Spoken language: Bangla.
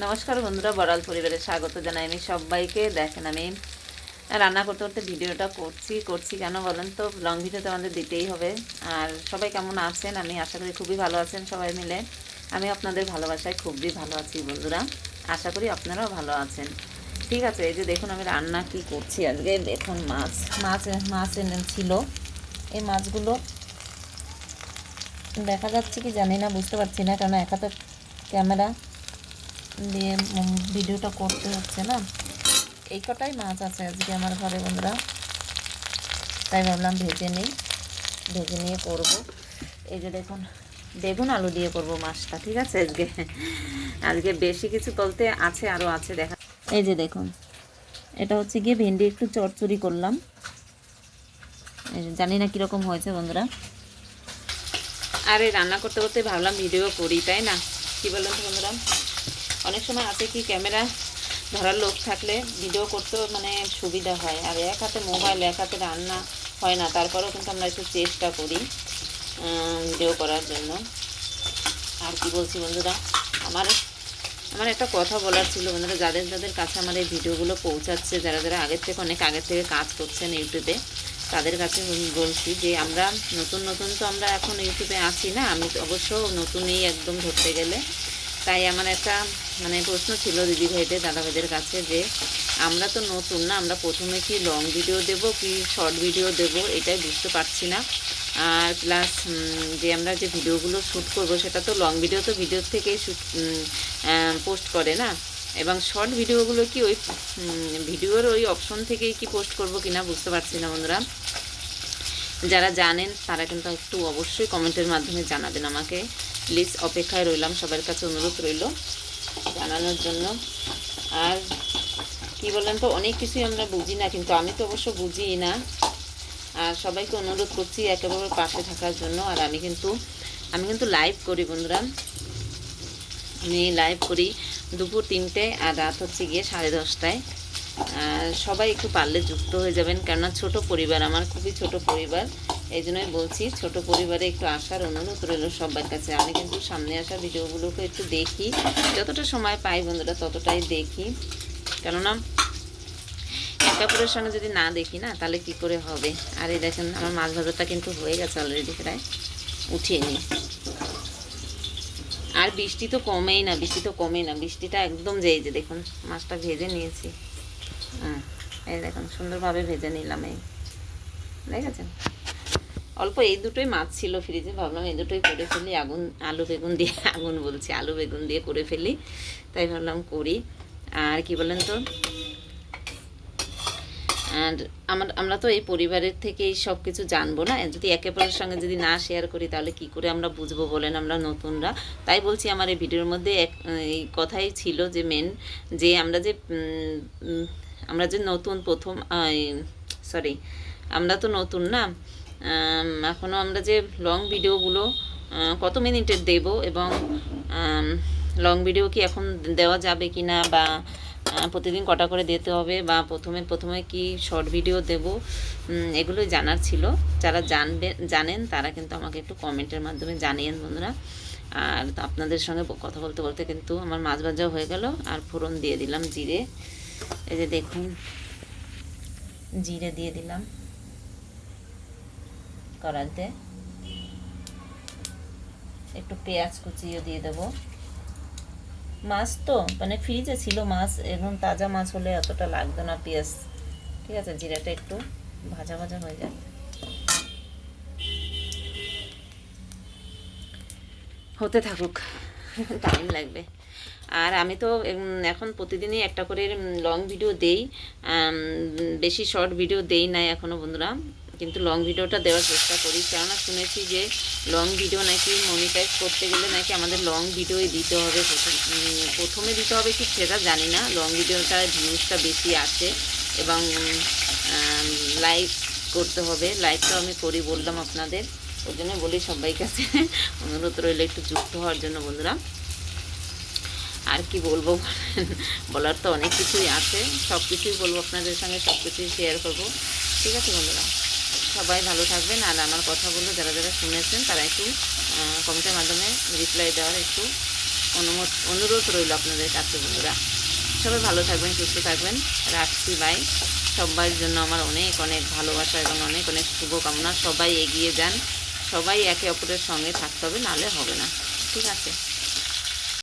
নমস্কার বন্ধুরা, বড়াল পরিবারের স্বাগত জানাই আমি সবাইকে। দেখেন আমি রান্না করতে করতে ভিডিওটা করছি করছি কেন বলেন তো? লং ভিডিও তো আমাদের দিতেই হবে। আর সবাই কেমন আছেন? আমি আশা করি খুবই ভালো আছেন সবাই মিলে। আমি আপনাদের ভালোবাসায় খুবই ভালো আছি বন্ধুরা। আশা করি আপনারাও ভালো আছেন। ঠিক আছে, এই যে দেখুন আমি রান্না কি করছি আজকে। দেখুন মাছ মাছ মাছ ছিল এই মাছগুলো দেখা যাচ্ছে কি জানি না, বুঝতে পারছি না কারণ একা তো ক্যামেরা দিয়ে ভিডিওটা করতে হচ্ছে না। এই কটাই মাছ আছে আজকে আমার ঘরে বন্ধুরা। তাই ভাবলাম ভেজে নিই। ভেজে নিয়ে করব। এই যে দেখুন, বেগুন আলু দিয়ে করব মাছটা, ঠিক আছে? আজকে আজকে বেশি কিছু বলতে আছে আরও আছে, দেখা এই যে দেখুন, এটা হচ্ছে গিয়ে ভেন্ডি, একটু চচ্চড়ি করলাম। জানি না কীরকম হয়েছে বন্ধুরা। আরে রান্না করতে করতে ভাবলাম ভিডিও করি, তাই না? কি বললেন তো বন্ধুরা? অনেক সময় আছে কি ক্যামেরা ধরার লোক থাকলে ভিডিও করতেও মানে সুবিধা হয়। আর এক হাতে মোবাইল এক হাতে রান্না হয় না, তারপরেও কিন্তু আমরা একটু চেষ্টা করি ভিডিও করার জন্য। আর কি বলছি বন্ধুরা, আমার আমার একটা কথা বলার ছিল বন্ধুরা, যাদের যাদের কাছে আমার এই ভিডিওগুলো পৌঁছাচ্ছে, যারা যারা আগের থেকে, অনেক আগের থেকে কাজ করছেন ইউটিউবে তাদের কাছে বলছি যে আমরা নতুন নতুন তো আমরা এখন ইউটিউবে আছি না, আমি অবশ্য নতুনই একদম ধরতে গেলে। তাই আমার একটা মানে প্রশ্ন ছিল দিদি ভাইদের, দাদা ভাইদের কাছে যে, আমরা তো নতুন না, আমরা প্রথমে কি লং ভিডিও দেব, কি শর্ট ভিডিও দেব, এটাই বুঝতে পারছি না। আর প্লাস যে আমরা যে ভিডিওগুলো শ্যুট করব, সেটা তো লং ভিডিও তো ভিডিওর থেকেই শ্যুট পোস্ট করে না? এবং শর্ট ভিডিওগুলো কি ওই ভিডিওর ওই অপশন থেকেই কি পোস্ট করব কিনা বুঝতে পারছি না বন্ধুরা। যারা জানেন, তারা কিন্তু একটু অবশ্যই কমেন্টের মাধ্যমে জানাবেন আমাকে। প্লিজ অপেক্ষায় রইলাম, সবার কাছে অনুরোধ রইল জানানোর জন্য। আর কি বলেন তো, অনেক কিছুই আমরা বুঝি না, কিন্তু আমি তো অবশ্য বুঝি না। আর সবাইকে অনুরোধ করছি একেবারে পাশে থাকার জন্য, আর আমি কিন্তু আমি কিন্তু লাইভ করি বন্ধুরা। আমি লাইভ করি দুপুর তিনটে আর রাত হচ্ছে গিয়ে সাড়ে দশটায়। সবাই একটু পারলে যুক্ত হয়ে যাবেন, কেননা ছোট পরিবার, আমার খুবই ছোট পরিবার। এই জন্যই বলছি, ছোট পরিবারে একটু আসার অনুরোধ রইল সবার কাছে। আমি কিন্তু সামনে আসা ভিডিওগুলোকে একটু দেখি, যতটা সময় পাই বন্ধুরা ততটাই দেখি। কেননা, এক কাপড়ের সঙ্গে যদি না দেখি না, তাহলে কি করে হবে? আর এই দেখেন, আমার মাছ ভাজাটা কিন্তু হয়ে গেছে অলরেডি প্রায়, উঠিয়ে নিই। আর বৃষ্টি তো কমেই না, বৃষ্টি তো কমেই না, বৃষ্টিটা একদম যেই যে দেখুন, মাছটা ভেজে নিয়েছি। হুম, এই দেখুন, সুন্দরভাবে ভেজে নিলাম এই। দেখেছেন? অল্প এই দুটোই মাছ ছিল ফ্রিজে ভাবলাম এই দুটোই করে ফেলি, আগুন, আলু বেগুন দিয়ে, আগুন বলছি, আলু বেগুন দিয়ে করে ফেলি। তাই ভাবলাম করি। আর কি বলেন তো? আর আমার, আমরা তো এই পরিবারের থেকেই সব কিছু জানব না। যদি একে অপরের সঙ্গে যদি না শেয়ার করি, তাহলে কি করে আমরা বুঝব বলেন আমরা নতুনরা? তাই বলছি আমার এই ভিডিওর মধ্যে এক, এই কথাই ছিল যে মেন যে আমরা যে আমরা যে নতুন প্রথম সরি আমরা তো নতুন না। এখনও আমরা যে লং ভিডিওগুলো কত মিনিটের দেব এবং লং ভিডিও কি এখন দেওয়া যাবে কি না বা প্রতিদিন কটা করে দিতে হবে বা প্রথমে প্রথমে কি শর্ট ভিডিও দেব উম, এগুলোই জানার ছিল। যারা জানবে জানেন তারা কিন্তু আমাকে একটু কমেন্টের মাধ্যমে জানিয়েন বন্ধুরা। আর আপনাদের সঙ্গে কথা বলতে বলতে কিন্তু আমার মাছ ভাজাও হয়ে গেল। আর ফোড়ন দিয়ে দিলাম জিরে। এই যে দেখুন জিরে দিয়ে দিলাম। কড়াইতে। একটু পেঁয়াজ কুচিও দিয়ে দেবো। মাছ তো মানে ফ্রিজে ছিল মাছ, এখন তাজা মাছ হলে অতটা লাগতো না পেঁয়াজ। ঠিক আছে, জিরাটা একটু ভাজা ভাজা হয়ে যায় হতে থাকুক, টাইম লাগবে। আর আমি তো এখন প্রতিদিনই একটা করে লং ভিডিও দেই বেশি শর্ট ভিডিও দেই নাই এখনও বন্ধুরা। কিন্তু লং ভিডিওটা দেওয়ার চেষ্টা করি। কেননা শুনেছি যে লং ভিডিও নাকি মনিটাইজ করতে গেলে নাকি আমাদের লং ভিডিওই দিতে হবে। প্রথম দিতে হবে কি সেটা জানি না। লং ভিডিওটা ভিউজটা বেশি আছে এবং লাইক করতে হবে। লাইকটাও আমি করি বললাম আপনাদের। ওই জন্য বলি সবাই কাছে। অনুরোধ রইল একটু যুক্ত হওয়ার জন্য বন্ধুরা আর কি বলব? বলার তো অনেক কিছুই আছে। সব কিছুই বলব আপনাদের সঙ্গে সব কিছুই শেয়ার করব। ঠিক আছে বন্ধুরা? সবাই ভালো থাকবেন। আর আমার কথাগুলো যারা যারা শুনেছেন, তারা একটু কমেন্টের মাধ্যমে রিপ্লাই দেওয়ার একটু অনুমত অনুরোধ রইল আপনাদের কাছে বন্ধুরা। সবাই ভালো থাকবেন, সুস্থ থাকবেন। রাখছি বাই সবার জন্য আমার অনেক অনেক ভালোবাসা এবং অনেক অনেক শুভকামনা। সবাই এগিয়ে যান। সবাই একে অপরের সঙ্গে থাকতে হবে, নাহলে হবে না। ঠিক আছে?